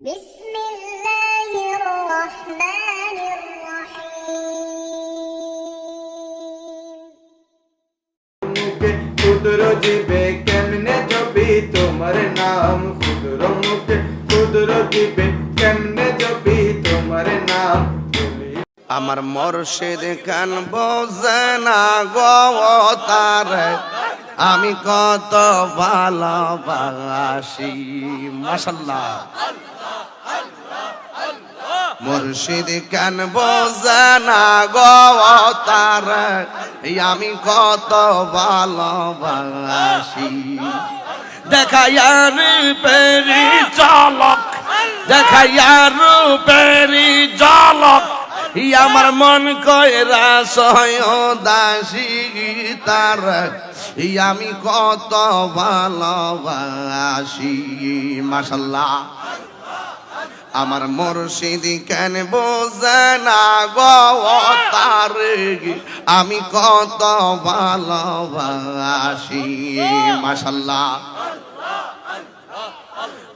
بسم الله الرحمن الرحيم মুখে ক্ষুদ্র জীবে কেমনে জপি তোমার নাম ক্ষুদ্র মুখে ক্ষুদ্র জীবে কেমনে জপি তোমার নাম বলি আমার মর্ষিদ কান বোঝে না গো তার আমি কত ভালোবাসি মাসাল্লাহ মুর্শিদ কান বোঝে না গো তার আমি কত ভালোবাসি। দেখাইয়ার পেরি চালক দেখাইয়ার পেরি জলক আমার মন কয়রা সয় দাসী তার। আমি কত ভালোবাসি মাসাল্লাহ আমার মরশিদি কেন বোঝে না গো তার? আমি কত ভালোবাসি মাসাল্লাহ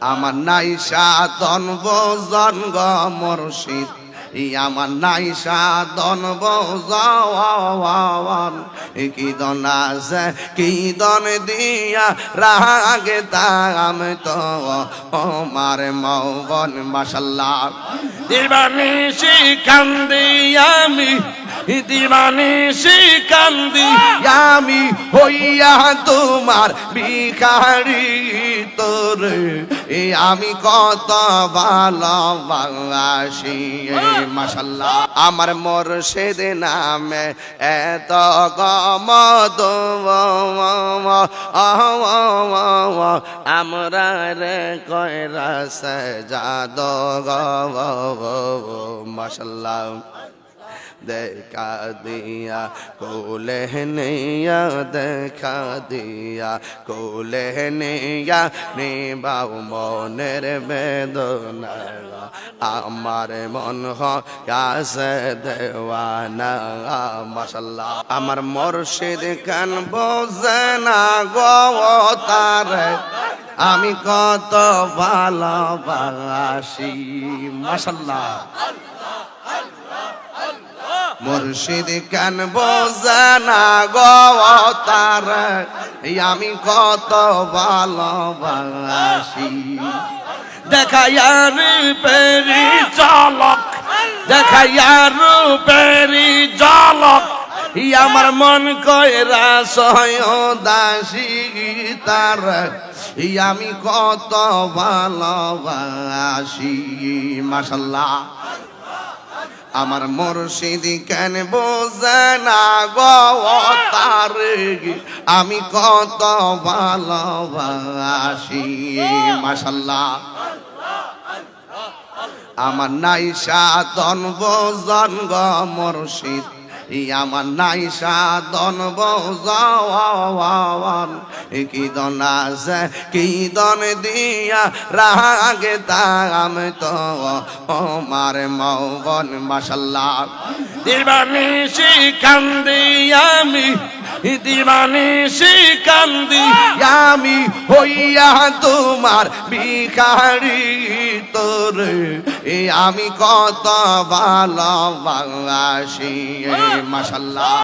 আমার নাইসা তন বোজন গ মুর্শিদ। আমার নাই দন বজাওয়ান কি দন আছে, কি দন দিয়া রাগে তাম তো আমার মৌবন মাসাল্লাহ দিবানি কান্দি আমি দিবানি কান্দি আমি হইয়া তোমার ভিখারি তোর। আমি কত ভালোবাসি। মাসাল্লাহ আমার মোরশেদ নামে এত গমদ। আমরা রে কয়রা সাজাদ মাসাল্লাহ দেখা দিয়া কোলে নিয়া দেখা দিয়া কোলে নিয়া নিবাও মনের বেদনা আমার মন কাছে দেওয়ানা মাসাল্লাহ আমার মর্শিদ কান বোঝে না গো তার আমি কত ভালোবাসি মাসাল্লাহ মুর্শিদ কান বোঝানা গো তার আমি কত ভালোবাসি। দেখাইয়ার পেরি চলক দেখাইয়ার পেরি জলক আমার মন কয়রা সয় দাসী তার। আমি কত ভালোবাসি মাসাল্লাহ আমার মুর্শিদি কেন বোঝে না গো তার আমি কত ভালোবাসি মাসাল্লাহ আমার নাইসা দন বোজন গ মুর্শিদ। আমার নাইসা দন বোজন কি দন আছে, কি দন দিয়া রাগে তাম তো। আমার মৌবন মাসাল্লাহ দিবানি শিখান আমি দিবানি কান্দি আমি হইয়া তোমার ভিখারি তোর। এ আমি কত ভালোবাসি মাসাল্লাহ